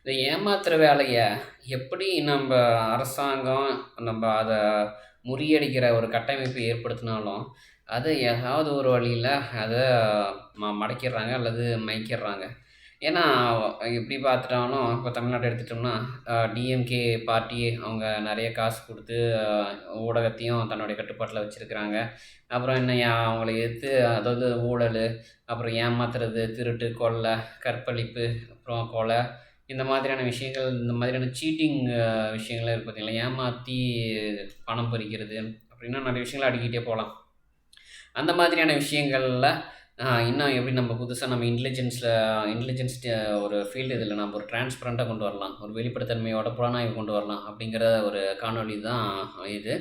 இந்த ஏமாத்துற வேலையை எப்படி நம்ம அரசாங்கம் நம்ம அதை முறியடிக்கிற ஒரு கட்டமைப்பு ஏற்படுத்தினாலும் அதை ஏதாவது ஒரு வழியில் அதை ம மடக்கிடுறாங்க அல்லது மயக்கிடுறாங்க. ஏன்னா எப்படி பார்த்துட்டாலும் இப்போ தமிழ்நாட்டை எடுத்துட்டோம்னா டிஎம்கே பார்ட்டி அவங்க நிறைய காசு கொடுத்து ஊடகத்தையும் தன்னுடைய கட்டுப்பாட்டில் வச்சுருக்கிறாங்க. அப்புறம் என்ன அவங்களை எடுத்து எதிர்த்து அதாவது ஊழல் அப்புறம் ஏமாத்துறது திருட்டு கொள்ளை கற்பழிப்பு அப்புறம் கொலை இந்த மாதிரியான விஷயங்கள் இந்த மாதிரியான சீட்டிங் விஷயங்கள்லாம் இருக்குது பார்த்தீங்களா ஏமாற்றி பணம் பறிக்கிறது அப்படின்னா நிறைய விஷயங்கள் அடிக்கிட்டே போகலாம். அந்த மாதிரியான விஷயங்களில் இன்னும் எப்படி நம்ம புதுசாக நம்ம இன்டெலிஜென்ஸில் இன்டெலிஜென்ஸ் ஒரு ஃபீல்டு இதில் நம்ம ஒரு டிரான்ஸ்பரண்ட்டாக கொண்டு வரலாம். ஒரு வெளிப்படைத்தன்மையோட புலனாய்வு கொண்டு வரலாம் அப்படிங்கிற ஒரு காணொலி தான் இது.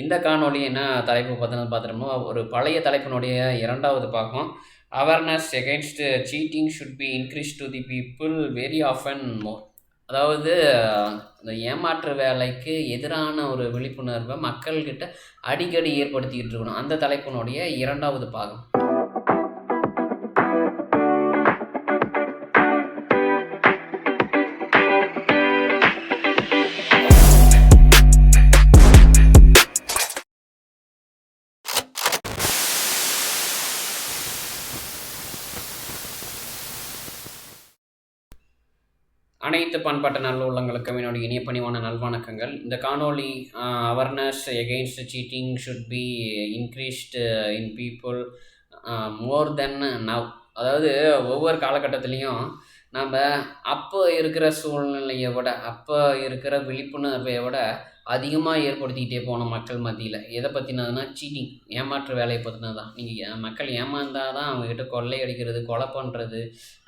இந்த காணொலி என்ன தலைப்பு பார்த்தோன்னு பார்த்துட்டோம்னா ஒரு பழைய தலைப்பினுடைய இரண்டாவது பாகம் awareness against cheating should be increase to the people very often more அதாவது uh, இந்த ஏமாற்று வேலைக்கு எதிரான ஒரு விழிப்புணர்வை மக்கள்கிட்ட அடிக்கடி ஏற்படுத்திக்கிட்டு இருக்கணும். அந்த தலைப்பினுடைய இரண்டாவது பாகம். அனைத்து பண்பாட்டு நல்லுள்ளங்களுக்கும் என்னுடைய இனிய பணிவான நல்வணக்கங்கள். இந்த காணொலி awareness against cheating should be increased in people more then now அதாவது ஒவ்வொரு காலகட்டத்துலேயும் நம்ம அப்போ இருக்கிற சூழ்நிலையை விட அப்போ இருக்கிற விழிப்புணர்வை விட அதிகமாக ஏற்படுத்திக்கிட்டே போனோம் மக்கள் மத்தியில். எதை பற்றினதுன்னா சீட்டிங் ஏமாற்று வேலையை பற்றினது தான் நீங்கள் மக்கள் ஏமாந்தால் தான் அவங்கக்கிட்ட கொள்ளை அடிக்கிறது கொலை பண்ணுறது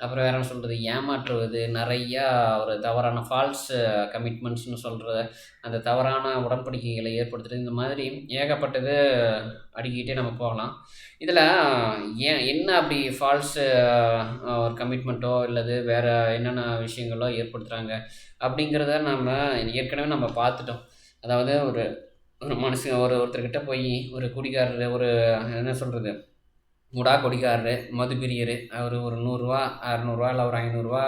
அப்புறம் வேற என்ன சொல்கிறது ஏமாற்றுவது நிறையா ஒரு தவறான ஃபால்ஸ் கமிட்மெண்ட்ஸ்னு சொல்கிற அந்த தவறான உடன்படிக்கைகளை ஏற்படுத்துறது இந்த மாதிரி ஏகப்பட்டது அடிக்கிட்டே நம்ம போகலாம். இதில் ஏன் என்ன அப்படி ஃபால்ஸு ஒரு கமிட்மெண்ட்டோ இல்லது வேறு என்னென்ன விஷயங்களோ ஏற்படுத்துகிறாங்க அப்படிங்கிறத நம்ம ஏற்கனவே நம்ம பார்த்துட்டோம். அதாவது ஒரு ஒரு மனுஷன் ஒரு ஒருத்தர்கிட்ட போய் ஒரு குடிகாரர் ஒரு என்ன சொல்கிறது முடா கொடிக்காரரு மதுபிரியர் அவர் ஒரு நூறுரூவா அறநூறுவா இல்லை ஒரு ஐநூறுரூவா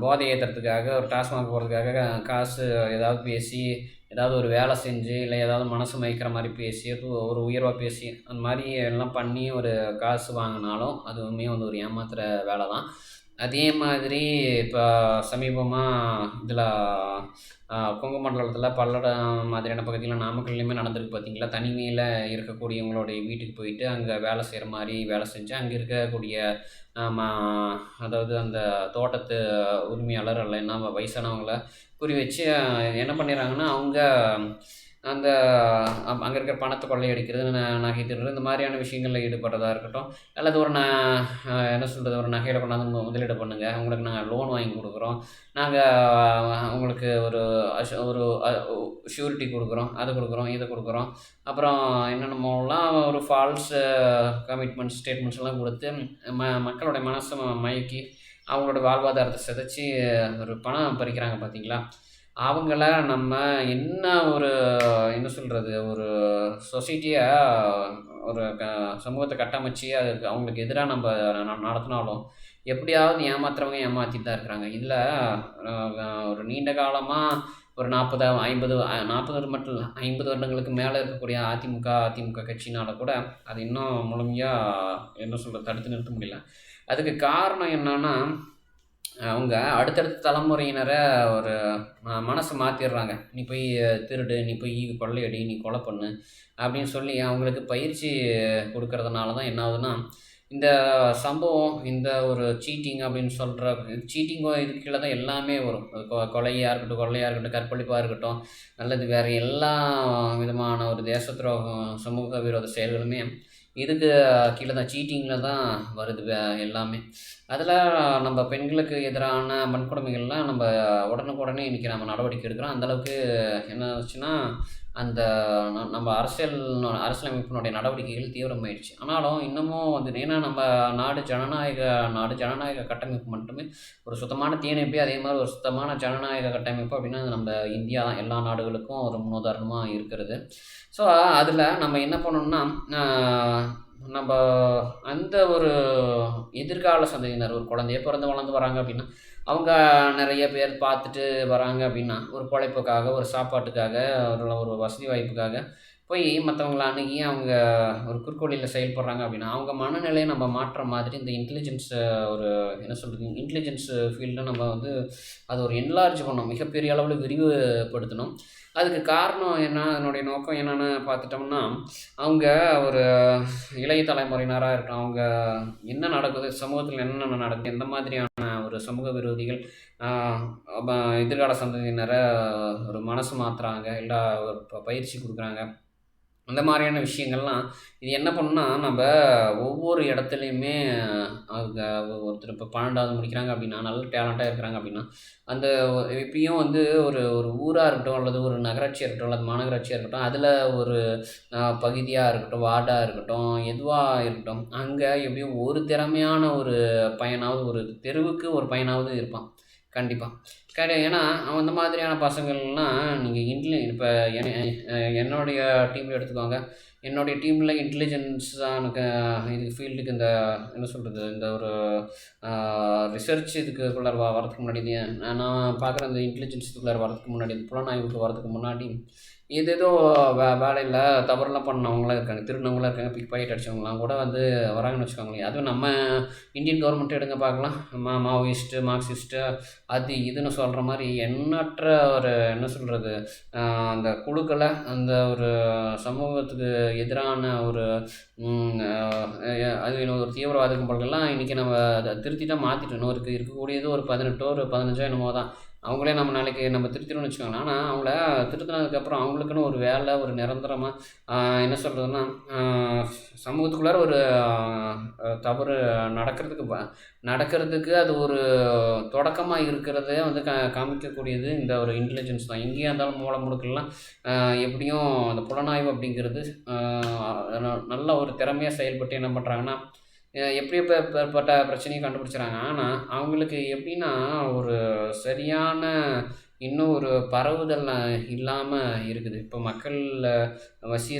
போதை ஏற்றுறதுக்காக ஒரு டாஸ்மாக் போகிறதுக்காக காசு ஏதாவது பேசி ஏதாவது ஒரு வேலை செஞ்சு இல்லை ஏதாவது மனசு மயக்கிற மாதிரி பேசி ஒரு உயர்வாக பேசி அந்த மாதிரி எல்லாம் பண்ணி ஒரு காசு வாங்கினாலும் அதுவுமே வந்து ஒரு ஏமாத்துகிற வேலை தான் அதே மாதிரி இப்போ சமீபமாக இதில் கொங்குமண்டலத்தில் பல்லடம் மாதிரியான பகுதியில் நாமக்கல்லையுமே நடந்திருக்கு பார்த்தீங்களா தனிமையில் இருக்கக்கூடியவங்களுடைய வீட்டுக்கு போயிட்டு அங்கே வேலை செய்கிற மாதிரி வேலை செஞ்சு அங்கே இருக்கக்கூடிய ஆம, அதாவது அந்த தோட்டத்து உரிமையாளர் இல்லைன்னா வயசானவங்கள குறி வச்சு என்ன பண்ணிடுறாங்கன்னா அவங்க அந்த அங்கே இருக்கிற பணத்தை கொள்ளையடிக்கிறது நகை திருடுறது இந்த மாதிரியான விஷயங்களில் ஈடுபடுறதா இருக்கட்டும் அல்லது ஒரு ந என்ன சொல்கிறது ஒரு நகையில் கொண்டாந்து முதலீடு பண்ணுங்கள் உங்களுக்கு நாங்கள் லோன் வாங்கி கொடுக்குறோம் நாங்கள் உங்களுக்கு ஒரு அஷ் ஒரு ஷூரிட்டி கொடுக்குறோம் அது கொடுக்குறோம் இதை கொடுக்குறோம் அப்புறம் என்னென்னமோலாம் ஒரு ஃபால்ஸ் கமிட்மெண்ட்ஸ் ஸ்டேட்மெண்ட்ஸ் எல்லாம் கொடுத்து ம மக்களுடைய மனசை மயக்கி அவங்களோட வாழ்வாதாரத்தை சிதைச்சி ஒரு பணம் பறிக்கிறாங்க பார்த்தீங்களா அவங்கள நம்ம என்ன ஒரு என்ன சொல்கிறது ஒரு சொசைட்டியை ஒரு க சமூகத்தை கட்டமைச்சு அதுக்கு அவங்களுக்கு எதிராக நம்ம நடத்தினாலும் எப்படியாவது ஏமாத்துறவங்க ஏமாற்றிட்டு தான் இருக்கிறாங்க. இதில் ஒரு நீண்ட காலமாக ஒரு நாற்பது ஐம்பது நாற்பது மட்டும் இல்லை ஐம்பது வருடங்களுக்கு மேலே இருக்கக்கூடிய அதிமுக அதிமுக கட்சினால் கூட அது இன்னும் முழுமையாக என்ன சொல்கிறது தடுத்து நிறுத்த முடியல. அதுக்கு காரணம் என்னென்னா அவங்க அடுத்தடுத்த தலைமுறையினரை ஒரு மனசை மாற்றிடுறாங்க நீ போய் திருடு நீ போய் கொள்ளையடி நீ கொலை பண்ணு அப்படின்னு சொல்லி அவங்களுக்கு பயிற்சி கொடுக்கறதுனால தான் என்ன ஆகுதுன்னா இந்த சம்பவம் இந்த ஒரு சீட்டிங் அப்படின்னு சொல்கிற சீட்டிங்கோ இதுக்கு கீழே தான் எல்லாமே வரும். கொ கொலையாக இருக்கட்டும் கொள்ளையாக இருக்கட்டும் கற்பழிப்பாக இருக்கட்டும் அல்லது வேறு எல்லா விதமான ஒரு தேச துரோகம் சமூக விரோத செயல்களுமே இதுக்கு கீழே தான் சீட்டிங்கில் தான் வருது எல்லாமே. அதில் நம்ம பெண்களுக்கு எதிரான வன்கொடுமைகள்லாம் நம்ம உடனுக்குடனே இன்றைக்கி நம்ம நடவடிக்கை எடுக்கிறோம். அந்தளவுக்கு என்ன ஆச்சுன்னா அந்த நம்ம அரசியல் அரசியலமைப்பினுடைய நடவடிக்கைகள் தீவிரமாயிடுச்சு ஆனாலும் இன்னமும் வந்து ஏன்னா நம்ம நாடு ஜனநாயக நாடு ஜனநாயக கட்டமைப்பு மட்டுமே ஒரு சுத்தமான தீயணைப்பு அதே மாதிரி ஒரு சுத்தமான ஜனநாயக கட்டமைப்பு அப்படின்னா அது நம்ம இந்தியா தான் எல்லா நாடுகளுக்கும் ஒரு முன்னுதாரணமாக இருக்கிறது. ஸோ அதில் நம்ம என்ன பண்ணணும்னா நம்ம அந்த ஒரு எதிர்கால சந்ததியினர் ஒரு குழந்தைய பிறந்து வளர்ந்து வராங்க அப்படின்னா அவங்க நிறைய பேர் பார்த்துட்டு வராங்க அப்படின்னா ஒரு பிழைப்புக்காக ஒரு சாப்பாட்டுக்காக ஒரு ஒரு வசதி வாய்ப்புக்காக போய் மற்றவங்கள அணுகி அவங்க ஒரு குறுக்கோளியில் செயல்படுறாங்க அப்படின்னா அவங்க மனநிலையை நம்ம மாற்றுற மாதிரி இந்த இன்டெலிஜென்ஸ் ஒரு என்ன சொல்கிறது இன்டெலிஜென்ஸ் ஃபீல்டில் நம்ம வந்து அது ஒரு என்லார்ஜ் பண்ணணும் மிகப்பெரிய அளவில் விரிவுபடுத்தணும். அதுக்கு காரணம் என்ன அதனுடைய நோக்கம் என்னென்னு பார்த்துட்டோம்னா அவங்க ஒரு இளைய தலைமுறையினராக இருக்கட்டும் அவங்க என்ன நடக்குது சமூகத்தில் என்னென்ன நடக்குது எந்த மாதிரியான ஒரு சமூக விரோதிகள் எதிர்கால சந்ததியினரை ஒரு மனசு மாற்றுறாங்க இல்லை பயிற்சி கொடுக்குறாங்க. அந்த மாதிரியான விஷயங்கள்லாம் இது என்ன பண்ணுன்னா நம்ம ஒவ்வொரு இடத்துலையுமே அவங்க ஒருத்தர் இப்போ பன்னெண்டாவது முடிக்கிறாங்க அப்படின்னா நல்ல டேலண்ட்டாக இருக்கிறாங்க அப்படின்னா அந்த இப்பயும் வந்து ஒரு ஒரு ஊராக இருக்கட்டும் அல்லது ஒரு நகராட்சியாக இருக்கட்டும் அல்லது மாநகராட்சியாக இருக்கட்டும் அதில் ஒரு பகுதியாக இருக்கட்டும் வார்டாக இருக்கட்டும் எதுவாக இருக்கட்டும் அங்கே எப்படியும் ஒரு திறமையான ஒரு பையனாவது ஒரு தெருவுக்கு ஒரு பையனாவது இருப்பான். கண்டிப்பாக கிடையாது ஏன்னா அந்த மாதிரியான பசங்கள்லாம் நீங்கள் இன்டெலி இப்போ என்னுடைய டீமில் எடுத்துக்கோங்க. என்னுடைய டீமில் இன்டெலிஜென்ஸ் தான் இதுக்கு ஃபீல்டுக்கு இந்த என்ன சொல்கிறது இந்த ஒரு ரிசர்ச் இதுக்குள்ளே வரதுக்கு முன்னாடி நான் பார்க்குற இந்த இன்டெலிஜென்ஸ் இதுக்குள்ளே வரதுக்கு முன்னாடி புலனாய்வுக்கு வரதுக்கு முன்னாடி ஏதேதோ வே வேலையில் தவறுலாம் பண்ணவங்களாம் இருக்காங்க திருநவங்களாம் இருக்காங்க பிக் பாக்கெட் அடித்தவங்களாம் கூட வந்து வராங்கன்னு வச்சுக்கோங்களேன். அதுவும் நம்ம இந்தியன் கவர்மெண்ட் எடுங்க பார்க்கலாம். மா மாவோயிஸ்ட்டு மார்க்சிஸ்ட்டு அது இதுன்னு சொல்கிற மாதிரி எண்ணற்ற ஒரு என்ன சொல்கிறது அந்த குழுக்களை அந்த ஒரு சமூகத்துக்கு எதிரான ஒரு அது ஒரு தீவிரவாத கும்பல்கள்லாம் இன்றைக்கி நம்ம அதை திருத்தி தான் மாற்றிட்டோம் இன்னும் இருக்குது இருக்கக்கூடியது ஒரு பதினெட்டோ ஒரு பதினஞ்சோ என்னமோ தான் அவங்களே நம்ம நாளைக்கு நம்ம திருத்தினோம்னு வச்சுக்கோங்களேன். ஆனால் அவங்கள திருத்தினதுக்கப்புறம் அவங்களுக்குன்னு ஒரு வேலை ஒரு நிரந்தரமாக என்ன சொல்கிறதுன்னா சமூகத்துக்குள்ளார ஒரு தவறு நடக்கிறதுக்கு நடக்கிறதுக்கு அது ஒரு தொடக்கமாக இருக்கிறதே வந்து க காமிக்கக்கூடியது இந்த ஒரு இன்டெலிஜென்ஸ் தான். எங்கேயா இருந்தாலும் மூல முடுக்கெல்லாம் எப்படியும் அந்த புலனாய்வு அப்படிங்கிறது நல்ல ஒரு திறமையாக செயல்பட்டு என்ன பண்ணுறாங்கன்னா எப்படி எப்பேற்பட்ட பிரச்சனையும் கண்டுபிடிச்சிறாங்க ஆனால் அவங்களுக்கு எப்படின்னா ஒரு சரியான இன்னும் ஒரு பரவுதல் இல்லாமல் இருக்குது. இப்போ மக்கள் வசி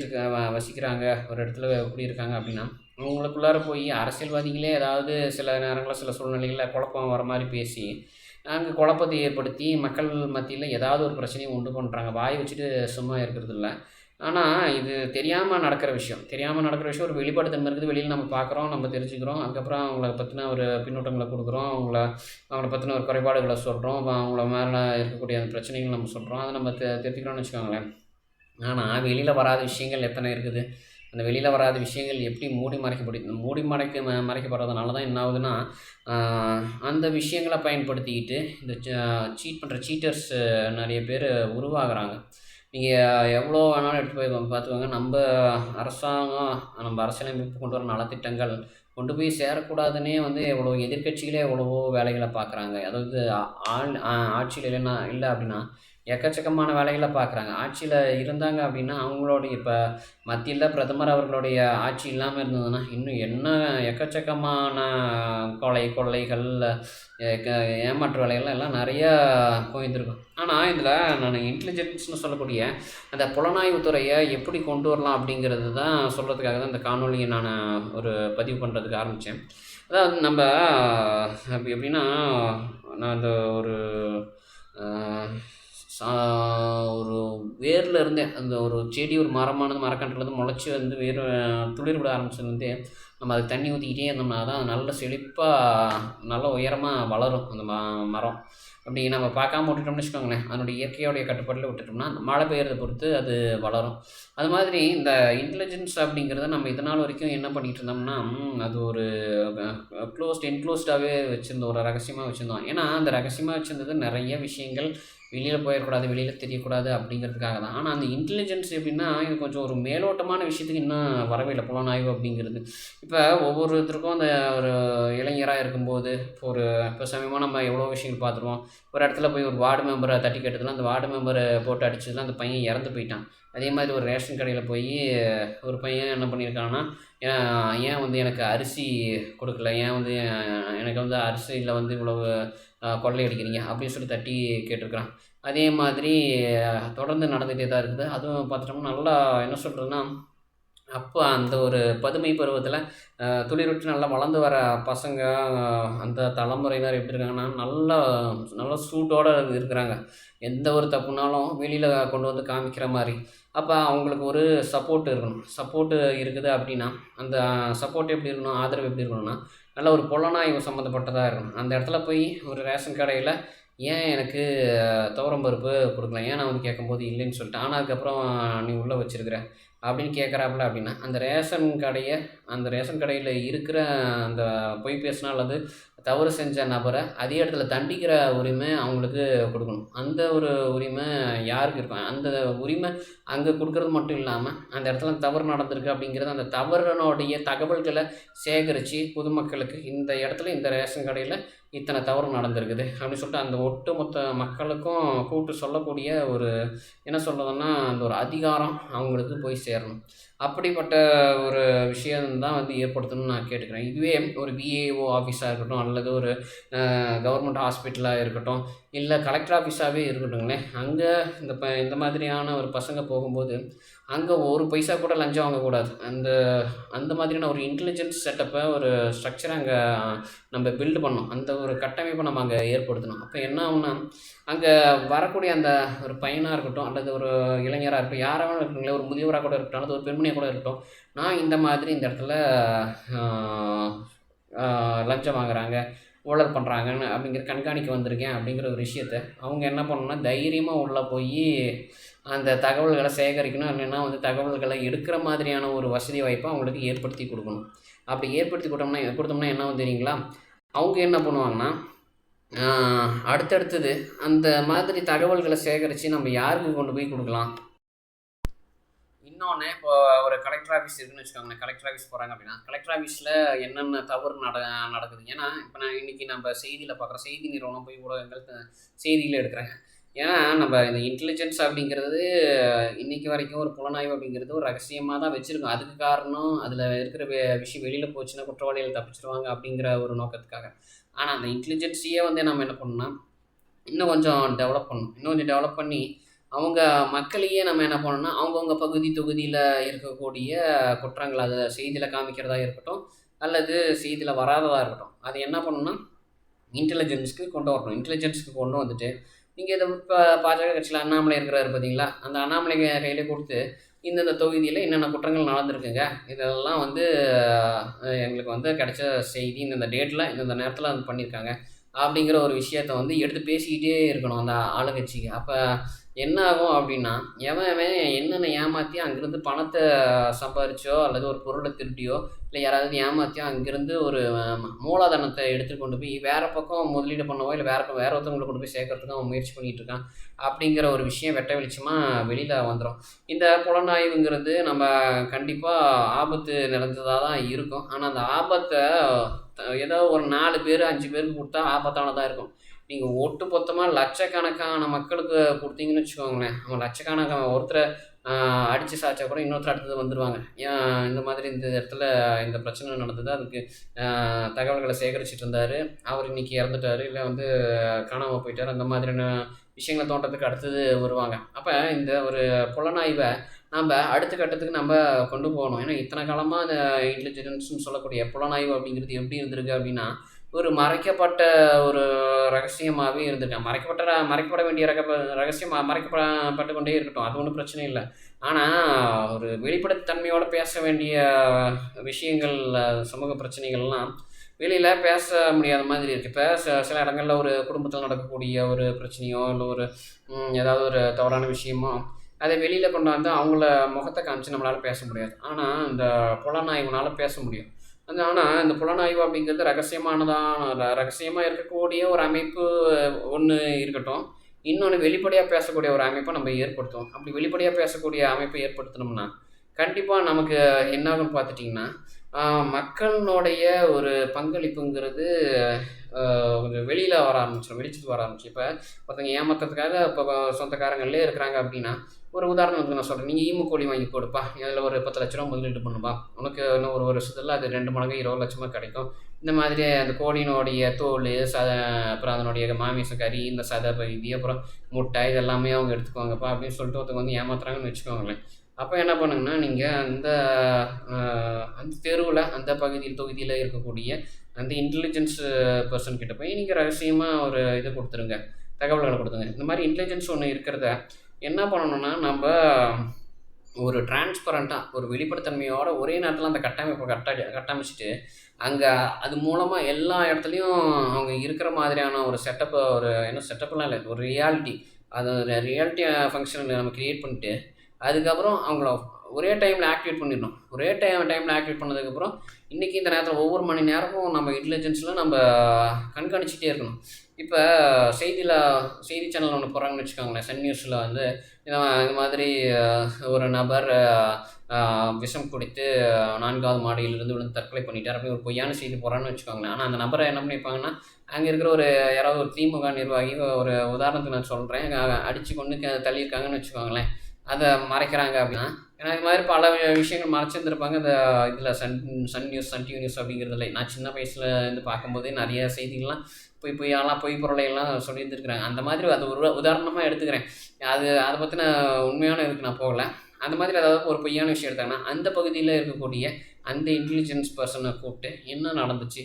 வசிக்கிறாங்க ஒரு இடத்துல குடியிருக்காங்க அப்படின்னா அவங்களுக்குள்ளார போய் அரசியல்வாதிகளே ஏதாவது சில நேரங்களில் சில சூழ்நிலைகளில் குழப்பம் வர மாதிரி பேசி அங்கே குழப்பத்தை ஏற்படுத்தி மக்கள் மத்தியில் ஏதாவது ஒரு பிரச்சனையை உண்டு பண்ணுறாங்க வாய் வச்சுட்டு சும்மா இருக்கிறது இல்லை. ஆனால் இது தெரியாமல் நடக்கிற விஷயம். தெரியாமல் நடக்கிற விஷயம் ஒரு வெளிப்பாடு இருக்குது. வெளியில் நம்ம பார்க்குறோம் நம்ம தெரிஞ்சுக்கிறோம். அதுக்கப்புறம் அவங்கள பற்றின ஒரு பின்னூட்டங்களை கொடுக்குறோம். அவங்கள அவங்கள பற்றின ஒரு குறைபாடுகளை சொல்கிறோம் அவங்கள மேலே இருக்கக்கூடிய அந்த பிரச்சனைகள் நம்ம சொல்கிறோம் அதை நம்ம தெ தெரிஞ்சுக்கிறோம்னு வச்சுக்கோங்களேன். ஆனால் வெளியில் வராத விஷயங்கள் எத்தனை இருக்குது? அந்த வெளியில் வராத விஷயங்கள் எப்படி மூடி மறைக்கப்படுது மூடி மறைக்க மறைக்கப்படுறதுனால தான் என்ன ஆகுதுன்னா அந்த விஷயங்களை பயன்படுத்திக்கிட்டு இந்த சீட் பண்ணுற சீட்டர்ஸ் நிறைய பேர் உருவாகிறாங்க. நீங்கள் எவ்வளோ வேணாலும் எடுத்து போய் பார்த்துக்கோங்க நம்ம அரசாங்கம் நம்ம அரசியலமைப்பு கொண்டு வர நலத்திட்டங்கள் கொண்டு போய் சேரக்கூடாதுன்னே வந்து எவ்வளோ எதிர்கட்சிகளே எவ்வளவோ வேலைகளை பார்க்குறாங்க அதாவது ஆள் ஆட்சியில் இல்லைன்னா இல்லை அப்படின்னா எக்கச்சக்கமான வேலைகளை பார்க்குறாங்க. ஆட்சியில் இருந்தாங்க அப்படின்னா அவங்களுடைய இப்போ மத்தியில் பிரதமர் அவர்களுடைய ஆட்சி இல்லாமல் இருந்ததுன்னா இன்னும் என்ன எக்கச்சக்கமான கொலை கொள்ளைகள் ஏமாற்று வேலைகள்லாம் எல்லாம் நிறையா போயிருந்துருக்கும் ஆனால் இதில் நான் இன்டெலிஜென்ஸ்னு சொல்லக்கூடிய அந்த புலனாய்வு துறையை எப்படி கொண்டு வரலாம் அப்படிங்கிறது தான் சொல்கிறதுக்காக தான் இந்த காணொலியை நான் ஒரு பதிவு பண்ணுறதுக்கு ஆரம்பித்தேன் அதாவது நம்ம எப்படின்னா நான் அந்த ஒரு சா ஒரு வேரில் இருந்தே அந்த ஒரு செடி ஒரு மரமானது மரக்கன்றுலேருந்து முளைச்சி வந்து வேர் துளிர் விட ஆரம்பிச்சதுலேருந்தே நம்ம அதுக்கு தண்ணி ஊற்றிக்கிட்டே இருந்தோம்னா தான் நல்ல செழிப்பாக நல்ல உயரமாக வளரும் அந்த ம மரம். அப்படி நம்ம பார்க்காம விட்டுட்டோம்னு வச்சுக்கோங்களேன் அதனுடைய இயற்கையோடைய கட்டுப்பாட்டில் விட்டுட்டோம்னா மழை பெய்யறதை பொறுத்து அது வளரும். அது மாதிரி இந்த இன்டெலிஜென்ஸ் அப்படிங்கிறத நம்ம இதனால் வரைக்கும் என்ன பண்ணிகிட்டு இருந்தோம்னா அது ஒரு க்ளோஸ்ட் என்க்ளோஸ்டாகவே வச்சுருந்தோம் ஒரு ரகசியமாக வச்சுருந்தோம். ஏன்னா அந்த ரகசியமாக வச்சுருந்தது நிறைய விஷயங்கள் வெளியில் போயிடக்கூடாது வெளியில் தெரியக்கூடாது அப்படிங்கிறதுக்காக தான். ஆனால் அந்த இன்டெலிஜென்ஸ் எப்படின்னா இது கொஞ்சம் ஒரு மேலோட்டமான விஷயத்துக்கு இன்னும் வரவே இல்லை. புலனாய்வு அப்படிங்கிறது. இப்போ ஒவ்வொருத்தருக்கும் அந்த ஒரு இளைஞராக இருக்கும்போது ஒரு இப்போ சமயமாக நம்ம எவ்வளோ விஷயங்கள் பார்த்துருவோம். ஒரு இடத்துல போய் ஒரு வார்டு மெம்பரை தட்டி கேட்டதுலாம் அந்த வார்டு மெம்பரை போட்டு அடிச்சதுலாம் அந்த பையன் இறந்து போயிட்டான். அதே மாதிரி ஒரு ரேஷன் கடையில் போய் ஒரு பையன் என்ன பண்ணியிருக்காங்கன்னா ஏன் வந்து எனக்கு அரிசி கொடுக்கல? ஏன் வந்து எனக்கு வந்து அரிசியில் வந்து இவ்வளவு கொள்ளையடிக்கிறீங்க அப்படின்னு சொல்லி தட்டி கேட்டிருக்கிறான். அதே மாதிரி தொடர்ந்து நடந்துகிட்டே தான் இருக்குது. அதுவும் பார்த்துட்டோம்னா நல்லா என்ன சொல்கிறதுன்னா அப்போ அந்த ஒரு பதுமை பருவத்தில் துளிர்விட்டு நல்லா வளர்ந்து வர பசங்க அந்த தலைமுறையினர் எப்படி இருக்காங்கன்னா நல்லா நல்லா சூட்டோடு இருக்கிறாங்க. எந்த ஒரு தப்புனாலும் வெளியில் கொண்டு வந்து காமிக்கிற மாதிரி. அப்போ அவங்களுக்கு ஒரு சப்போர்ட் இருக்கணும். சப்போர்ட்டு இருக்குது அப்படின்னா அந்த சப்போர்ட் எப்படி இருக்கணும் ஆதரவு எப்படி இருக்கணும்னா நல்ல ஒரு புலனாய்வு சம்மந்தப்பட்டதாக இருக்கணும் அந்த இடத்துல போய் ஒரு ரேஷன் கடையில் ஏன் எனக்கு துவரம் பருப்பு கொடுக்கல? ஏன் நான் வந்து கேட்கும்போது இல்லைன்னு சொல்லிட்டு ஆனால் அதுக்கப்புறம் நீ உள்ளே வச்சிருக்கிற? அப்படின்னு கேட்குறாப்புல அப்படின்னா அந்த ரேஷன் கடையை அந்த ரேஷன் கடையில் இருக்கிற அந்த பொய் பேசினா அல்லது தவறு செஞ்ச நபரை அதே இடத்துல தண்டிக்கிற உரிமை அவங்களுக்கு கொடுக்கணும். அந்த ஒரு உரிமை யாருக்கு இருக்கும்? அந்த உரிமை அங்கே கொடுக்கறது மட்டும் இல்லாமல் அந்த இடத்துல தவறு நடந்திருக்கு அப்படிங்கிறது அந்த தவறனுடைய தகவல்களை சேகரித்து பொதுமக்களுக்கு இந்த இடத்துல இந்த ரேஷன் கடையில் இத்தனை தவறு நடந்திருக்குது. அப்படின்னு சொல்லிட்டு அந்த ஒட்டுமொத்த மக்களுக்கும் கூப்பிட்டு சொல்லக்கூடிய ஒரு என்ன சொல்கிறதுன்னா அந்த ஒரு அதிகாரம் அவங்களுக்கு போய் சேரணும். அப்படிப்பட்ட ஒரு விஷயம்தான் வந்து ஏற்படுத்தணும்னு நான் கேட்டுக்கிறேன். இதுவே ஒரு விஏஓ ஆஃபீஸாக இருக்கட்டும் அல்லது ஒரு கவர்மெண்ட் ஹாஸ்பிட்டலாக இருக்கட்டும் இல்லை கலெக்டர் ஆஃபீஸாகவே இருக்கட்டுங்களேன் அங்கே இந்த ப இந்த மாதிரியான ஒரு பசங்க போகும்போது அங்கே ஒரு பைசா கூட லஞ்சம் வாங்கக்கூடாது. அந்த அந்த மாதிரியான ஒரு இன்டெலிஜென்ஸ் செட்டப்பை ஒரு ஸ்ட்ரக்சரை அங்கே நம்ம பில்டு பண்ணோம் அந்த ஒரு கட்டமைப்பை நம்ம அங்கே ஏற்படுத்தணும். அப்போ என்ன ஆகும்னா அங்கே வரக்கூடிய அந்த ஒரு பையனாக இருக்கட்டும் அல்லது ஒரு இளைஞராக இருக்கட்டும் யாராக இருக்கீங்களா ஒரு முதியவராக கூட இருக்கட்டும் அல்லது ஒரு பெண்மணியாக கூட இருக்கட்டும் நான் இந்த மாதிரி இந்த இடத்துல லஞ்சம் வாங்குறாங்க ஊழல் பண்ணுறாங்கன்னு அப்படிங்கிற கண்காணிக்க வந்திருக்கேன் அப்படிங்கிற ஒரு விஷயத்த அவங்க என்ன பண்ணணும்னா தைரியமாக உள்ளே போய் அந்த தகவல்களை சேகரிக்கணும் இல்லைன்னா வந்து தகவல்களை எடுக்கிற மாதிரியான ஒரு வசதி வாய்ப்பை அவங்களுக்கு ஏற்படுத்தி கொடுக்கணும். அப்படி ஏற்படுத்தி கொடுத்தோம்னா கொடுத்தோம்னா என்ன வந்து தெரியுங்களா? அவங்க என்ன பண்ணுவாங்கன்னா அடுத்தடுத்தது அந்த மாதிரி தகவல்களை சேகரித்து நம்ம யாருக்கு கொண்டு போய் கொடுக்கலாம்? இன்னொன்று இப்போ ஒரு கலெக்டர் ஆஃபீஸ் இருக்குன்னு வச்சுக்கோங்களேன். கலெக்டர் ஆஃபீஸ் போகிறாங்க அப்படின்னா கலெக்டர் ஆஃபீஸில் என்னென்ன தவறு நட நடக்குது? ஏன்னா இப்போ நான் இன்றைக்கி நம்ம செய்தியில் பார்க்குற செய்தி நிறுவனம் போய் ஊடகங்கள் செய்தியில் எடுக்கிறாங்க ஏன்னா நம்ம இந்த இன்டெலிஜென்ஸ் அப்படிங்கிறது இன்னைக்கு வரைக்கும் ஒரு புலனாய்வு அப்படிங்கிறது ஒரு ரகசியமாக தான் வச்சுருக்கோம். அதுக்கு காரணம் அதில் இருக்கிற விஷயம் வெளியில் போச்சுன்னா குற்றவாளிகள் தப்பிச்சிருவாங்க அப்படிங்கிற ஒரு நோக்கத்துக்காக. ஆனால் அந்த இன்டெலிஜென்ஸையே வந்து நம்ம என்ன பண்ணணும்னா இன்னும் கொஞ்சம் டெவலப் பண்ணணும். இன்னும் கொஞ்சம் டெவலப் பண்ணி அவங்க மக்களையே நம்ம என்ன பண்ணணும்னா அவங்கவுங்க பகுதி தொகுதியில் இருக்கக்கூடிய குற்றங்கள் அதை செய்தியில் காமிக்கிறதா இருக்கட்டும் அல்லது செய்தியில் வராததாக இருக்கட்டும். அது என்ன பண்ணணும்னா இன்டெலிஜென்ஸ்க்கு கொண்டு வரணும். இன்டெலிஜென்ஸ்க்கு கொண்டு வந்துட்டு நீங்கள் இதை இப்போ பாஜக கட்சியில் அண்ணாமலை இருக்கிறாரு பார்த்தீங்களா அந்த அண்ணாமலை கையில் கொடுத்து இந்தந்த தொகுதியில் என்னென்ன குற்றங்கள் நடந்திருக்குங்க? இதெல்லாம் வந்து எங்களுக்கு வந்து கிடைச்ச செய்தி இந்தந்த டேட்டில் இந்தந்த நேரத்தில் அது பண்ணியிருக்காங்க. அப்படிங்கிற ஒரு விஷயத்த வந்து எடுத்து பேசிக்கிட்டே இருக்கணும் அந்த ஆளுங்கட்சிக்கு. அப்போ என்ன ஆகும் அப்படின்னா எவன் எவன் என்னென்ன ஏமாற்றி அங்கேருந்து பணத்தை சம்பாரிச்சோ அல்லது ஒரு பொருளை திருட்டியோ இல்லை யாராவது ஏமாற்றியோ அங்கேருந்து ஒரு மூலதனத்தை எடுத்துட்டு கொண்டு போய் வேறு பக்கம் முதலீடு பண்ணவோ இல்லை வேற வேற ஒருத்தவங்களை கொண்டு போய் சேர்க்கறதுக்கு அவன் முயற்சி பண்ணிகிட்டு இருக்கான் அப்படிங்கிற ஒரு விஷயம் வெட்ட வெளிச்சமாக வெளியில் வந்துடும் இந்த புலனாய்வுங்கிறது நம்ம கண்டிப்பாக ஆபத்து நிறைஞ்சதாக தான் இருக்கும். ஆனால் அந்த ஆபத்தை ஏதோ ஒரு நாலு பேர் அஞ்சு பேருக்கு கொடுத்தா ஆபத்தானதாக இருக்கும். நீங்கள் ஒட்டு மொத்தமாக லட்சக்கணக்கான மக்களுக்கு கொடுத்தீங்கன்னு வச்சுக்கோங்களேன். அவன் லட்சக்கணக்கான ஒருத்தரை அடித்து சாய்ச்சா கூட இன்னொருத்தர் அடுத்தது வந்துடுவாங்க ஏன் இந்த மாதிரி இந்த இடத்துல இந்த பிரச்சனை நடந்தது அதுக்கு தகவல்களை சேகரிச்சுட்டு இருந்தார். அவர் இன்னைக்கு இறந்துட்டாரு. இல்லை வந்து காணாமல் போயிட்டார். அந்த மாதிரியான விஷயங்களை தோன்றதுக்கு அடுத்தது வருவாங்க. அப்போ இந்த ஒரு புலனாய்வை நம்ம அடுத்த கட்டத்துக்கு நம்ம கொண்டு போகணும். ஏன்னா இத்தனை காலமாக அந்த இன்டெலிஜென்ஸ்னு சொல்லக்கூடிய புலனாய்வு அப்படிங்கிறது எப்படி இருந்திருக்கு அப்படின்னா ஒரு மறைக்கப்பட்ட ஒரு ரகசியமாகவே இருந்திருக்கேன் மறைக்கப்பட்ட மறைக்கப்பட வேண்டிய ரக ரகசியம் ம- மறைக்கப்பட்டு கொண்டே இருக்கட்டும். அது ஒன்றும் பிரச்சனை இல்லை. ஆனால் ஒரு வெளிப்படைத்தன்மையோடு பேச வேண்டிய விஷயங்கள் சமூக பிரச்சனைகள்லாம் வெளியில் பேச முடியாத மாதிரி இருக்குது இப்போ ச சில இடங்களில் ஒரு குடும்பத்தில் நடக்கக்கூடிய ஒரு பிரச்சனையோ இல்லை ஒரு ஏதாவது ஒரு தவறான விஷயமோ அதை வெளியில் கொண்டு வந்து அவங்கள முகத்தை காமிச்சு நம்மளால் பேச முடியாது. ஆனால் இந்த புலனாய்வுனால பேச முடியும். அந்த ஆனால் இந்த புலனாய்வு அப்படிங்கிறது ரகசியமானதான் ரகசியமாக இருக்கக்கூடிய ஒரு அமைப்பு ஒன்று இருக்கட்டும். இன்னொன்று வெளிப்படையாக பேசக்கூடிய ஒரு அமைப்பை நம்ம ஏற்படுத்துவோம். அப்படி வெளிப்படையாக பேசக்கூடிய அமைப்பை ஏற்படுத்தினோம்னா கண்டிப்பாக நமக்கு என்னாகும்னு பார்த்துட்டிங்கன்னா மக்களினுடைய ஒரு பங்களிப்புங்கிறது கொஞ்சம் வெளியில் வர ஆரம்பிச்சிடும் வெளிச்சத்துக்கு வர ஆரம்பிச்சு இப்போ ஒருத்தங்க ஏமாத்துறதுக்காக இப்போ சொந்தக்காரங்களே இருக்கிறாங்க அப்படின்னா ஒரு உதாரணத்துக்கு நான் சொல்கிறேன் நீங்கள் ஈமு கோழி வாங்கி கொடுப்பா அதில் ஒரு பத்து லட்ச ரூபா முதலீடு பண்ணுப்பா உனக்கு இன்னும் ஒரு வருஷத்தில் அது ரெண்டு மடங்கு இருபது லட்சமாக கிடைக்கும். இந்த மாதிரி அந்த கோழியினுடைய தோல் சத அப்புறம் அதனுடைய மாமிசம் கறி இந்த சதை பகுதி அப்புறம் முட்டை இதெல்லாமே அவங்க எடுத்துக்குவாங்கப்பா அப்படின்னு சொல்லிட்டு ஒருத்தவங்க வந்து ஏமாத்துறாங்கன்னு வச்சுக்கோங்களேன். அப்போ என்ன பண்ணுங்கன்னா நீங்கள் அந்த அந்த தெருவில் அந்த பகுதியில் தொகுதியில் இருக்கக்கூடிய அந்த இன்டெலிஜென்ஸ் பர்சன் கிட்ட போய் நீங்கள் ரகசியமாக ஒரு இது கொடுத்துருங்க. தகவல்களை கொடுத்துருங்க. இந்த மாதிரி இன்டெலிஜென்ஸ் ஒன்று இருக்கிறத என்ன பண்ணணும்னா நம்ம ஒரு டிரான்ஸ்பரண்ட்டாக ஒரு வெளிப்படைத்தன்மையோட ஒரே நேரத்தில் அந்த கட்டமைப்பை கட்ட கட்டமைச்சிட்டு அங்கே அது மூலமாக எல்லா இடத்துலையும் அவங்க இருக்கிற மாதிரியான ஒரு செட்டப்பை ஒரு என்ன செட்டப்லாம் இல்லை ஒரு ரியாலிட்டி அது ஒரு ரியாலிட்டி ஃபங்க்ஷன் நம்ம க்ரியேட் பண்ணிட்டு அதுக்கப்புறம் அவங்கள ஒரே டைமில் ஆக்டிவேட் பண்ணிடணும். ஒரே டைம் டைமில் ஆக்டிவேட் பண்ணதுக்கப்புறம் இன்றைக்கி இந்த நேரத்தில் ஒவ்வொரு மணி நேரமும் நம்ம இன்டெலிஜென்ஸில் நம்ம கண்காணிச்சிட்டே இருக்கணும். இப்போ செய்தியில் செய்தி சேனல் ஒன்று போகிறாங்கன்னு வச்சுக்கோங்களேன் சன் நியூஸில் வந்து இந்த மாதிரி ஒரு நபர் விஷம் குடித்து நான்காவது மாடியிலிருந்து விழுந்து தற்கொலை பண்ணிட்டார் அப்படி ஒரு பொய்யான செய்தி போகிறான்னு வச்சுக்கோங்களேன். ஆனால் அந்த நபரை என்ன பண்ணியிருப்பாங்கன்னா அங்கே இருக்கிற ஒரு யாராவது ஒரு திமுக நிர்வாகி ஒரு உதாரணத்துக்கு நான் சொல்கிறேன் அடித்து கொண்டு தள்ளியிருக்காங்கன்னு வச்சுக்கோங்களேன். அதை மறைக்கிறாங்க அப்படின்னா ஏன்னா இது மாதிரி பல விஷயங்கள் மறைச்சிருந்துருப்பாங்க. இந்த இதில் sun sun news sun TV news அப்படிங்கிறதுல நான் சின்ன வயசில் இருந்து பார்க்கும்போதே நிறைய செய்திகள்லாம் போய் பொய் எல்லாம் பொய் பொருளையெல்லாம் சொல்லியிருந்துருக்குறாங்க அந்த மாதிரி அது ஒரு உதாரணமாக எடுத்துக்கிறேன். அது அதை பற்றின உண்மையான இதுக்கு நான் போகல. அந்த மாதிரி அதாவது ஒரு பொய்யான விஷயம் எடுத்தாங்கன்னா அந்த பகுதியில் இருக்கக்கூடிய அந்த இன்டெலிஜென்ஸ் பர்சனை கூப்பிட்டு என்ன நடந்துச்சு?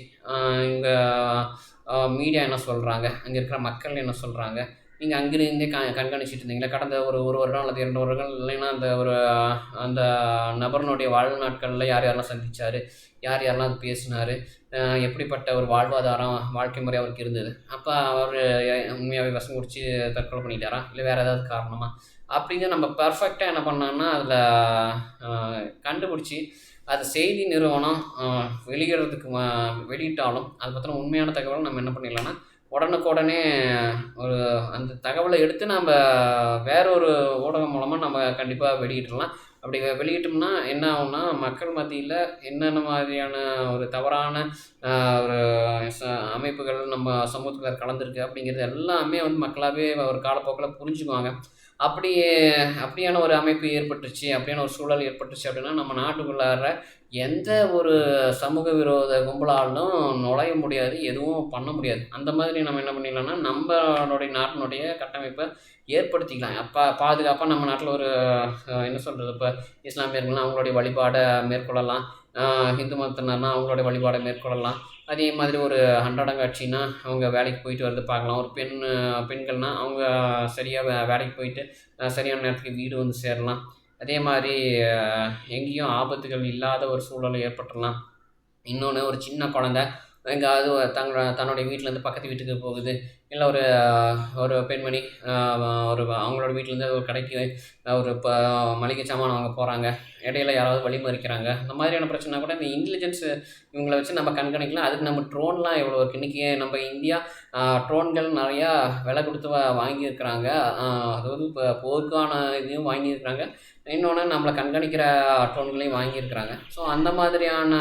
இங்கே மீடியா என்ன சொல்கிறாங்க அங்கே இருக்கிற மக்கள் என்ன சொல்கிறாங்க நீங்கள் அங்கிருந்தே க கண்காணிச்சிட்டு இருந்தீங்களா? கடந்த ஒரு ஒரு வருடம் அல்லது இரண்டு வருடங்கள் இல்லைன்னா அந்த ஒரு அந்த நபர்னுடைய வாழ்நாட்களில் யார் யாரெல்லாம் சந்தித்தார் யார் யாரெல்லாம் அது பேசினார் எப்படிப்பட்ட ஒரு வாழ்வாதாரம் வாழ்க்கை முறை அவருக்கு இருந்தது. அப்போ அவர் உண்மையாகவே விஷம் குடிச்சு தற்கொலை பண்ணிட்டாரா? இல்லை வேறு ஏதாவது காரணமா? அப்படிங்க நம்ம பர்ஃபெக்டாக என்ன பண்ணோம்னா அதில் கண்டுபிடிச்சி அது செய்தி நிறுவனம் வெளியிடுறதுக்கு வெளியிட்டாலும் அது பற்றின உண்மையான தகவலை நம்ம என்ன பண்ணிடலாம்னா உடனுக்குடனே ஒரு அந்த தகவலை எடுத்து நம்ம வேற ஒரு ஊடகம் மூலமாக நம்ம கண்டிப்பாக வெளியிடலாம். அப்படி வெளியிட்டோம்னா என்ன ஆகும்னா மக்கள் மத்தியில் என்னென்ன மாதிரியான ஒரு தவறான ஒரு ச அமைப்புகள் நம்ம சமூகத்தில் கலந்துருக்கு அப்படிங்கிறது எல்லாமே வந்து மக்களாகவே ஒரு காலப்போக்கில் புரிஞ்சுக்குவாங்க. அப்படி அப்படியான ஒரு அமைப்பு ஏற்பட்டுச்சு அப்படியான ஒரு சூழல் ஏற்பட்டுச்சு அப்படின்னா நம்ம நாட்டுக்குள்ளார எந்த ஒரு சமூக விரோத கும்பலாலும் நுழைய முடியாது எதுவும் பண்ண முடியாது. அந்த மாதிரி நம்ம என்ன பண்ணிடலாம்னா நம்மளுடைய நாட்டினுடைய கட்டமைப்பை ஏற்படுத்திக்கலாம். அப்போ பாதுகாப்பாக நம்ம நாட்டில் ஒரு என்ன சொல்கிறது இப்போ இஸ்லாமியர்கள்லாம் அவங்களுடைய வழிபாடை மேற்கொள்ளலாம். ஹிந்து மதத்தினர்னா அவங்களுடைய வழிபாடை மேற்கொள்ளலாம். அதே மாதிரி ஒரு அன்றாடங்காட்சின்னா அவங்க வேலைக்கு போயிட்டு வரது பார்க்கலாம். ஒரு பெண் பெண்கள்னால் அவங்க சரியாக வே வேலைக்கு போயிட்டு சரியான நேரத்துக்கு வீடு வந்து சேரலாம். அதே மாதிரி எங்கேயும் ஆபத்துகள் இல்லாத ஒரு சூழல் ஏற்பட்டுடலாம் இன்னொன்று ஒரு சின்ன குழந்த எங்கேயாவது தங்களோட தன்னுடைய வீட்டிலேருந்து பக்கத்து வீட்டுக்கு போகுது. இல்லை ஒரு ஒரு பெண்மணி ஒரு அவங்களோட வீட்டிலேருந்து ஒரு கடைக்கு ஒரு இப்போ மளிகை சாமான் வாங்க போகிறாங்க இடையில யாராவது வழிமறிக்கிறாங்க. அந்த மாதிரியான பிரச்சனை கூட இந்த இன்டெலிஜென்ஸ் இவங்களை வச்சு நம்ம கண்காணிக்கலாம். அதுக்கு நம்ம ட்ரோன்லாம் எவ்வளோ இருக்குது இன்றைக்கி நம்ம இந்தியா ட்ரோன்கள் நிறையா விலை கொடுத்து வாங்கியிருக்கிறாங்க. அதாவது இப்போ போருக்கான இதையும் வாங்கியிருக்கிறாங்க. இன்னொன்று நம்மளை கண்காணிக்கிற ட்ரோன்களையும் வாங்கியிருக்கிறாங்க. ஸோ அந்த மாதிரியான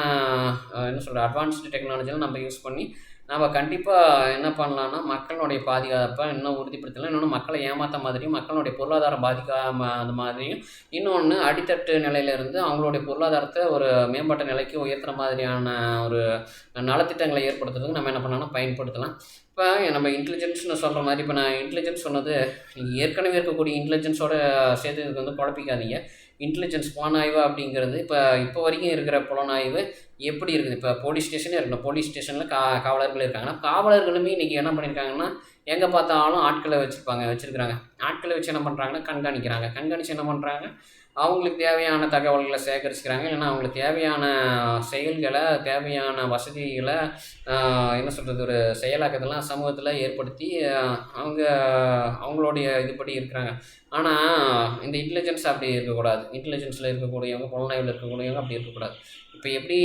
என்ன சொல்கிற அட்வான்ஸ்டு டெக்னாலஜியில் நம்ம யூஸ் பண்ணி நம்ம கண்டிப்பாக என்ன பண்ணலான்னா மக்களுடைய பாதுகாப்பை இன்னும் உறுதிப்படுத்தலாம். இன்னொன்று மக்களை ஏமாற்ற மாதிரியும் மக்களுடைய பொருளாதாரம் பாதிக்காம அந்த மாதிரியும் இன்னொன்று அடித்தட்டு நிலையிலேருந்து அவங்களுடைய பொருளாதாரத்தை ஒரு மேம்பட்ட நிலைக்கு உயர்த்துற மாதிரியான ஒரு நலத்திட்டங்களை ஏற்படுத்துறதுக்கு நம்ம என்ன பண்ணலாம்னா பயன்படுத்தலாம். இப்போ நம்ம இன்டெலிஜென்ஸ்னு சொல்கிற மாதிரி இப்போ நான் இன்டெலிஜென்ஸ் சொன்னது நீங்கள் ஏற்கனவே இருக்கக்கூடிய இன்டெலிஜென்ஸோட சேர்த்து வந்து குழப்பிக்காதீங்க. இன்டெலிஜென்ஸ் புலனாய்வு அப்படிங்கிறது இப்போ இப்போ வரைக்கும் இருக்கிற புலனாய்வு எப்படி இருக்குது? இப்போ போலீஸ் ஸ்டேஷனே இருக்கணும் போலீஸ் ஸ்டேஷனில் கா காவலர்கள் இருக்காங்கன்னா காவலர்களுமே இன்றைக்கி என்ன பண்ணியிருக்காங்கன்னா எங்கே பார்த்தாலும் ஆட்களை வச்சுருப்பாங்க வச்சுருக்குறாங்க. ஆட்களை வச்சு என்ன பண்ணுறாங்கன்னா கண்காணிக்கிறாங்க. கண்காணித்து என்ன பண்ணுறாங்க அவங்களுக்கு தேவையான தகவல்களை சேகரிச்சுக்கிறாங்க. இல்லைன்னா அவங்களுக்கு தேவையான செயல்களை தேவையான வசதிகளை என்ன சொல்கிறது ஒரு செயலாக்கத்தெல்லாம் சமூகத்தில் ஏற்படுத்தி அவங்க அவங்களுடைய இதுபடி இருக்கிறாங்க. ஆனால் இந்த இன்டெலிஜென்ஸ் அப்படி இருக்கக்கூடாது. இன்டெலிஜென்ஸில் இருக்கக்கூடியவங்க புலனாய்வில் இருக்கக்கூடியவங்க அப்படி இருக்கக்கூடாது. இப்போ எப்படி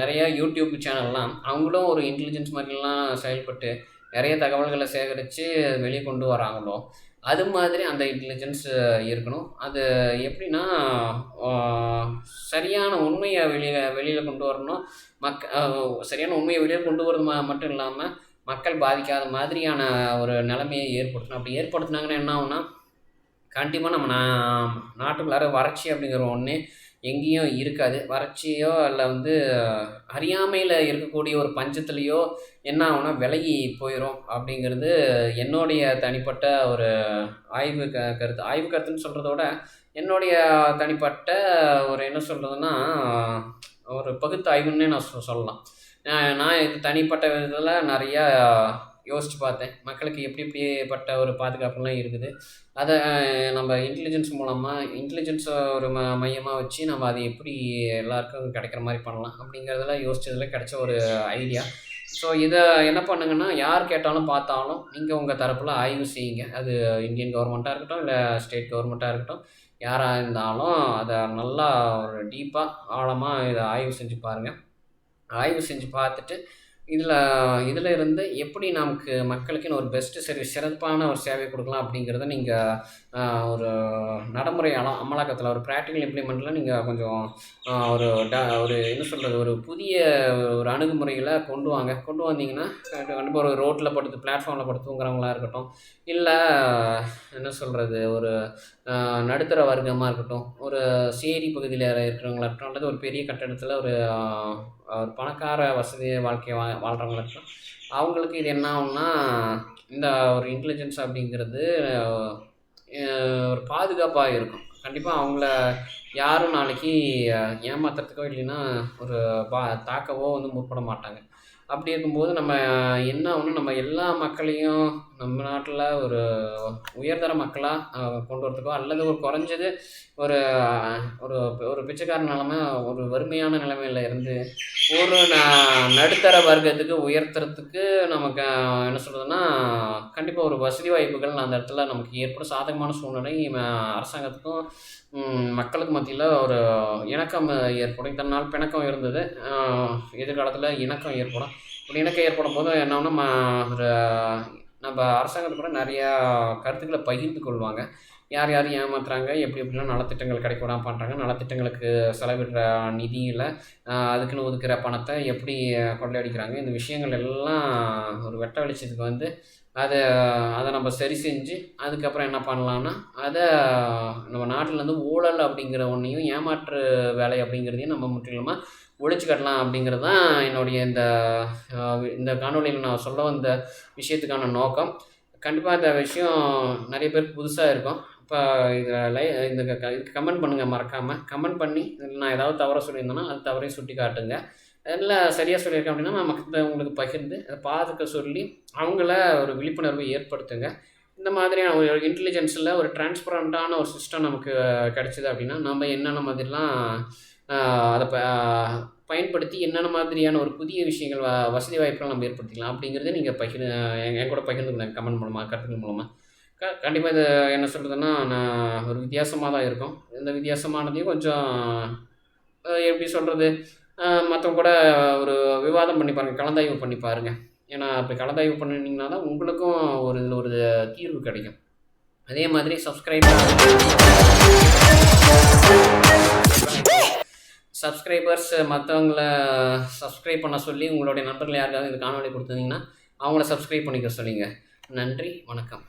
நிறையா யூடியூப் சேனல்லாம் அவங்களும் ஒரு இன்டெலிஜென்ஸ் மாதிரிலாம் செயல்பட்டு நிறைய தகவல்களை சேகரித்து வெளியே கொண்டு வராங்களோ அது மாதிரி அந்த இன்டெலிஜென்ஸ் இருக்கணும். அது எப்படின்னா சரியான உண்மையை வெளியில் வெளியில் கொண்டு வரணும். மக் சரியான உண்மையை வெளியில் கொண்டு வரது மட்டும் இல்லாமல் மக்கள் பாதிக்காத மாதிரியான ஒரு நிலைமையை ஏற்படுத்தணும். அப்படி ஏற்படுத்தினாங்கன்னா என்ன ஆகுனா கண்டிப்பாக நம்ம நா நாட்டுக்குள்ளார வறட்சி அப்படிங்கிற ஒன்று எங்கேயும் இருக்காது. வறட்சியோ இல்லை வந்து அறியாமையில் இருக்கக்கூடிய ஒரு பஞ்சத்துலேயோ என்ன ஆகுனா விலகி போயிடும் அப்படிங்கிறது என்னுடைய தனிப்பட்ட ஒரு ஆய்வு க கருத்து. ஆய்வு கருத்துன்னு சொல்கிறத விட என்னுடைய தனிப்பட்ட ஒரு என்ன சொல்கிறதுன்னா ஒரு பகுத்தாய்வுன்னே நான் சொ சொல்லலாம். நான் நான் இது தனிப்பட்ட விதத்தில் நிறையா யோசித்து பார்த்தேன். மக்களுக்கு எப்படி எப்படிப்பட்ட ஒரு பாதுகாப்புலாம் இருக்குது. அதை நம்ம இன்டெலிஜென்ஸ் மூலமாக இன்டெலிஜென்ஸை ஒரு ம மையமாக வச்சு நம்ம அதை எப்படி எல்லாருக்கும் கிடைக்கிற மாதிரி பண்ணலாம் அப்படிங்கிறதெல்லாம் யோசிச்சதுல கிடைச்ச ஒரு ஐடியா ஸோ இதை என்ன பண்ணுங்கன்னா யார் கேட்டாலும் பார்த்தாலும் நீங்கள் உங்கள் தரப்பில் ஆய்வு செய்யுங்க. அது இந்தியன் கவர்மெண்ட்டாக இருக்கட்டும் இல்லை ஸ்டேட் கவர்மெண்ட்டாக இருக்கட்டும் யாராக இருந்தாலும் அதை நல்லா ஒரு டீப்பாக ஆழமாக இதை ஆய்வு செஞ்சு பாருங்கள் ஆய்வு செஞ்சு பார்த்துட்டு இதில் இதில் இருந்து எப்படி நமக்கு மக்களுக்குன்னு ஒரு பெஸ்ட்டு சர்வீஸ் சிறப்பான ஒரு சேவை கொடுக்கலாம் அப்படிங்கிறத நீங்கள் ஒரு நடைமுறை அமலாக்கத்தில் ஒரு ப்ராக்டிக்கல் இம்ப்ளிமெண்ட்டில் நீங்கள் கொஞ்சம் ஒரு ட ஒரு என்ன சொல்கிறது ஒரு புதிய ஒரு அணுகுமுறைகளை கொண்டு வாங்க. கொண்டு வந்தீங்கன்னா கண்டிப்பாக ஒரு ரோட்டில் படுத்து பிளாட்ஃபார்மில் படுத்துங்கிறவங்களா இருக்கட்டும் இல்லை என்ன சொல்கிறது ஒரு நடுத்தர வர்க்கமாக இருக்கட்டும் ஒரு சேரி பகுதியில் இருக்கிறவங்களா இருக்கட்டும் அல்லது ஒரு பெரிய கட்டடத்தில் ஒரு ஒரு பணக்கார வசதி வாழ்க்கை வா வாழ்கிறவங்களுக்கு அவங்களுக்கு இது என்ன ஆகும்னா இந்த ஒரு இன்டெலிஜென்ஸ் அப்படிங்கிறது ஒரு பாதுகாப்பாக இருக்கும். கண்டிப்பாக அவங்கள யாரும் நாளைக்கு ஏமாத்துறதுக்கோ இல்லைன்னா ஒரு பா தாக்கவோ வந்து முற்பட மாட்டாங்க. அப்படி இருக்கும்போது நம்ம என்ன ஒன்று நம்ம எல்லா மக்களையும் நம்ம நாட்டில் ஒரு உயர்தர மக்களாக கொண்டு வரதுக்கோ அல்லது ஒரு குறைஞ்சது ஒரு ஒரு ஒரு பிச்சைக்கார நிலமை ஒரு வறுமையான நிலைமையில் இருந்து ஒரு ந- நடுத்தர வர்க்கத்துக்கு உயர்த்துறதுக்கு நமக்கு என்ன சொல்கிறதுன்னா கண்டிப்பாக ஒரு வசதி வாய்ப்புகள் அந்த இடத்துல நமக்கு ஏற்படும். சாதகமான சூழ்நிலை அரசாங்கத்துக்கும் மக்களுக்கு மத்தியில் ஒரு இணக்கம் ஏற்படும். இத்தனை நாள் பிணக்கம் இருந்தது. எதிர்காலத்தில் இணக்கம் ஏற்படும். இப்படி இணக்கம் ஏற்படும் போது என்ன ம- ஒரு நம்ம அரசாங்கத்து கூட நிறையா கருத்துக்களை பகிர்ந்து கொள்வாங்க. யார் யார் ஏமாத்துறாங்க எப்படி எப்படிலாம் நலத்திட்டங்கள் கிடைக்க பண்ணுறாங்க நலத்திட்டங்களுக்கு செலவிடுற நிதியில் அதுக்குன்னு ஒதுக்குற பணத்தை எப்படி கொள்ளையடிக்கிறாங்க இந்த விஷயங்கள் எல்லாம் ஒரு வெட்ட வெளிச்சத்துக்கு வந்து அதை அதை நம்ம சரி செஞ்சு அதுக்கப்புறம் என்ன பண்ணலான்னா அதை நம்ம நாட்டிலேருந்து ஊழல் அப்படிங்கிற ஒன்றையும் ஏமாற்று வேலை அப்படிங்கிறதையும் நம்ம முற்றிலுமாக ஒழிச்சு கட்டலாம் அப்படிங்கிறது தான் என்னுடைய இந்த இந்த காணொலியில் நான் சொல்ல வந்த விஷயத்துக்கான நோக்கம். கண்டிப்பாக இந்த விஷயம் நிறைய பேருக்கு புதுசாக இருக்கும். இப்போ இதில் லை இந்த கமெண்ட் பண்ணுங்கள் மறக்காமல் கமெண்ட் பண்ணி இதில் நான் ஏதாவது தவற சொல்லியிருந்தேன்னா அது தவறையும் சுட்டி காட்டுங்க எல்லாம் சரியாக சொல்லியிருக்கேன் அப்படின்னா நான் மக்கள் உங்களுக்கு பகிர்ந்து அதை பார்த்துக்க சொல்லி அவங்கள ஒரு விழிப்புணர்வை ஏற்படுத்துங்க. இந்த மாதிரியான ஒரு இன்டெலிஜென்ஸில் ஒரு டிரான்ஸ்பரண்ட்டான ஒரு சிஸ்டம் நமக்கு கிடச்சிது அப்படின்னா நம்ம என்னென்ன மாதிரிலாம் அதை ப பயன்படுத்தி என்னென்ன மாதிரியான ஒரு புதிய விஷயங்கள் வ வசதி வாய்ப்புகள் நம்ம ஏற்படுத்திக்கலாம் அப்படிங்கிறத நீங்கள் பகிர் என் என் கூட பகிர்ந்துக்கலாம் கமெண்ட் மூலமாக கருத்துக்கள் மூலமாக க கண்டிப்பாக இது என்ன சொல்கிறதுன்னா நான் ஒரு வித்தியாசமாக தான் இருக்கும். இந்த வித்தியாசமானதையும் கொஞ்சம் எப்படி சொல்கிறது மற்றவங்க கூட ஒரு விவாதம் பண்ணி பாருங்கள் கலந்தாய்வு பண்ணி பாருங்கள் ஏன்னா அப்படி கலந்தாய்வு பண்ணினீங்கன்னா தான் உங்களுக்கும் ஒரு இதில் ஒரு தீர்வு கிடைக்கும். அதே மாதிரி சப்ஸ்கிரைப் சப்ஸ்கிரைபர்ஸ் மற்றவங்கள சப்ஸ்கிரைப் பண்ண சொல்லி உங்களுடைய நண்பர்கள் யாருக்காவது இது காணொலி கொடுத்துருந்தீங்கன்னா அவங்கள சப்ஸ்கிரைப் பண்ணிக்க சொல்லிங்க. நன்றி வணக்கம்.